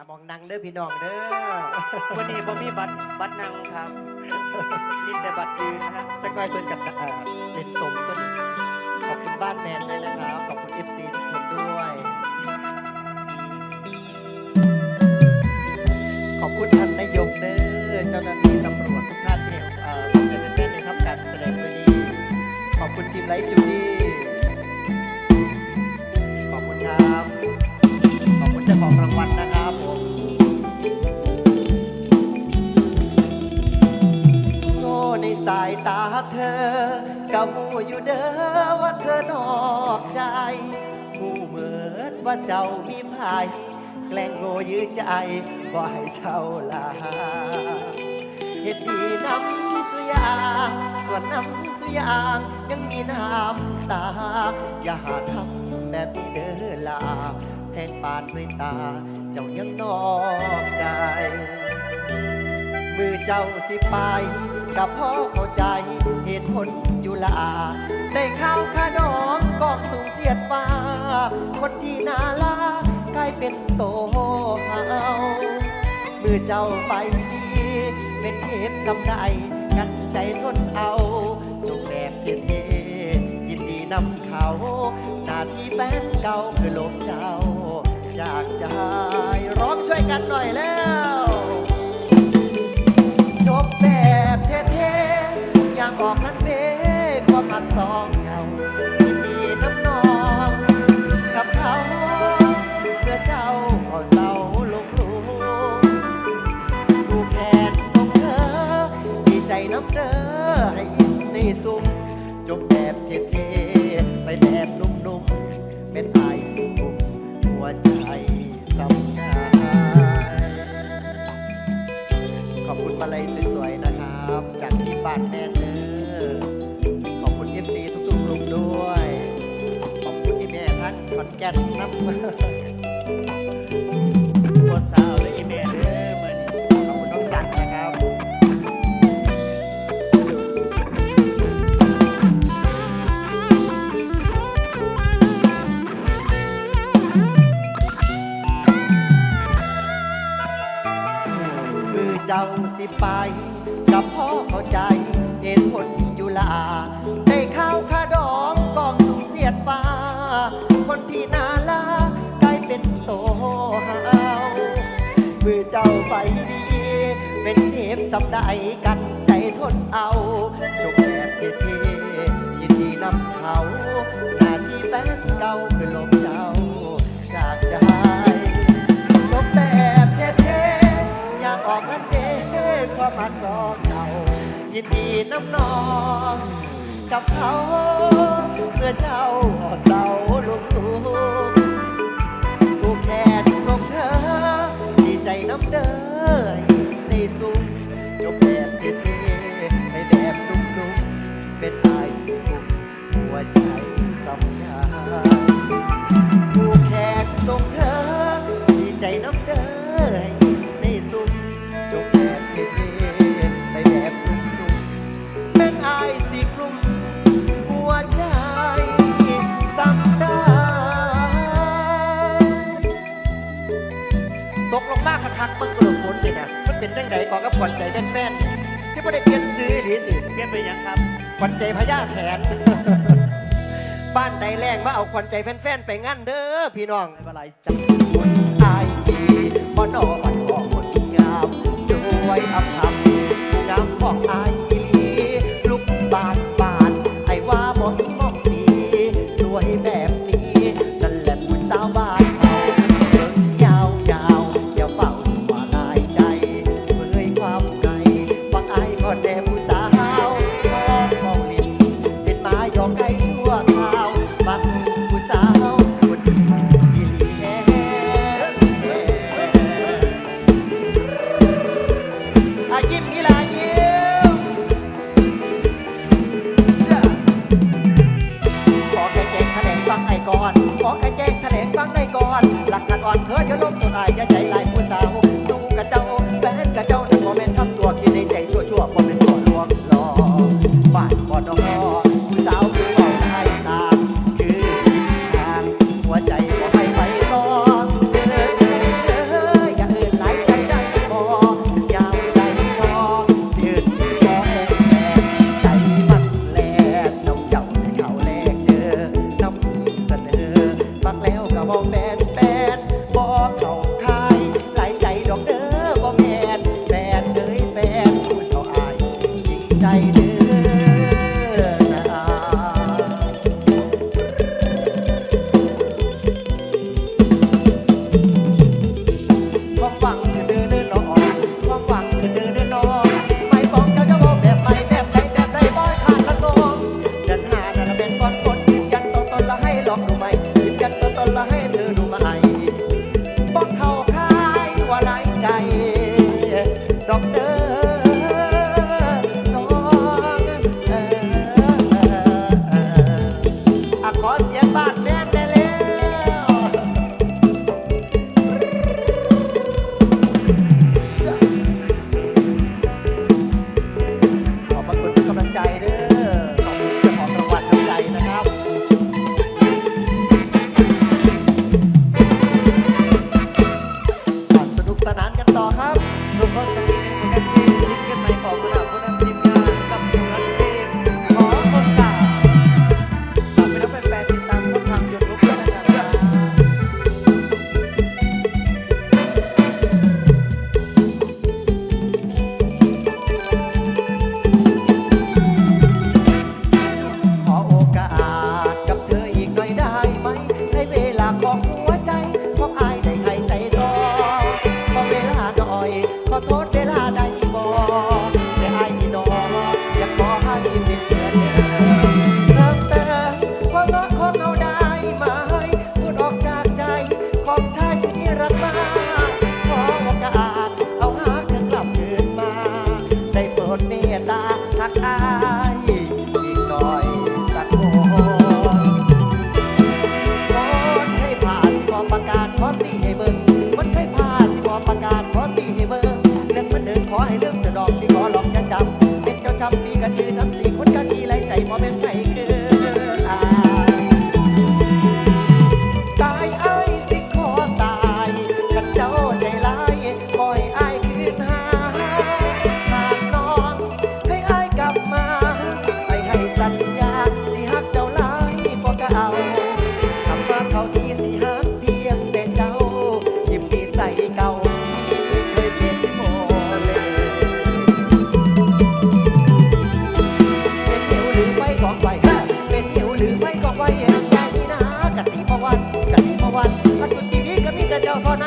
อะมองนังเด้อพี่น้องเด้อวันนี้ผมมีบัตรบัตรนังครับมีแต่บัตรยืนนะครับจะคอยเพื่อนกับเอ่อเล่นตรงต้ขอบคุณบ้านแมนเลยนะครับ ขอบคุณเอฟซีทุกคนด้วยายตาเธอก็หูอยู่เด้อว่าเธอนอกใจหูเหมือนว่าเจ้ามีภายแกล้งโง่ยื้อใจบ่ให้เจ้าลาเหตุดีน้ำสุยางส่วนน้ำสุยางยังมีน้ำตา อย่าหาทำแบบนี้เด้อลาแทงปานด้วยตา เจ้ายังนอกใจ มือเจ้าสิไปกับพ่อเข้าใจเหตุผลอยู่ละอาได้ข้าวขาดองกองสูงเสียดฟ้า คนที่น่าลากลายเป็นโตเฮามือเจ้าไปดีเป็นเทพสำได้กันใจทนเอาจงแบบเท่ๆยินดีนำเขา หน้าที่แฟนเก่าคือลบเจ้า จากใจร้องช่วยกันหน่อยแล้ว เทอย่างออกนั้นเด้ความหักสองเจ้ายินดีน้ำนองกับเขาเพื่อเจ้าเอาเศร้าลงรูดูแขนส่งเธอดีใจน้ำเจอให้ยิ้มในซุ้มจบแบบเท่ นน้ำโคตรสาวเลยอีเมลเด้อมือนี้ขอบคุณน้องสันนะครับมือเจ้าสิไป เป็นเจ็บสำได้กันใจทนเอาจบแบบเท่ยินดีนำเขาหน้าที่แฟนเก่าคือลมเจ้าจากใจลบแบบเท่ๆอยากออกนั่นเด้ความหักรองเก่ายินดีน้ำนองกับเขาเมื่อเจ้าเศร้าลุก กลงมากคักๆมึงกระโดดฝนเลยนะมันเป็นจังไดก่อนกับขวัญใจแฟนๆสิบ่ได้เปลี่ยนซื้อหรือสิเปลี่ยนไปยังครับขวัญใจพญาแถนบ้านใดแรงมาเอาขวัญใจแฟนๆไปงั้นเด้อพี่น้องไม่เป็นไรจ้ะ ใจเดื จะเจ้าพอ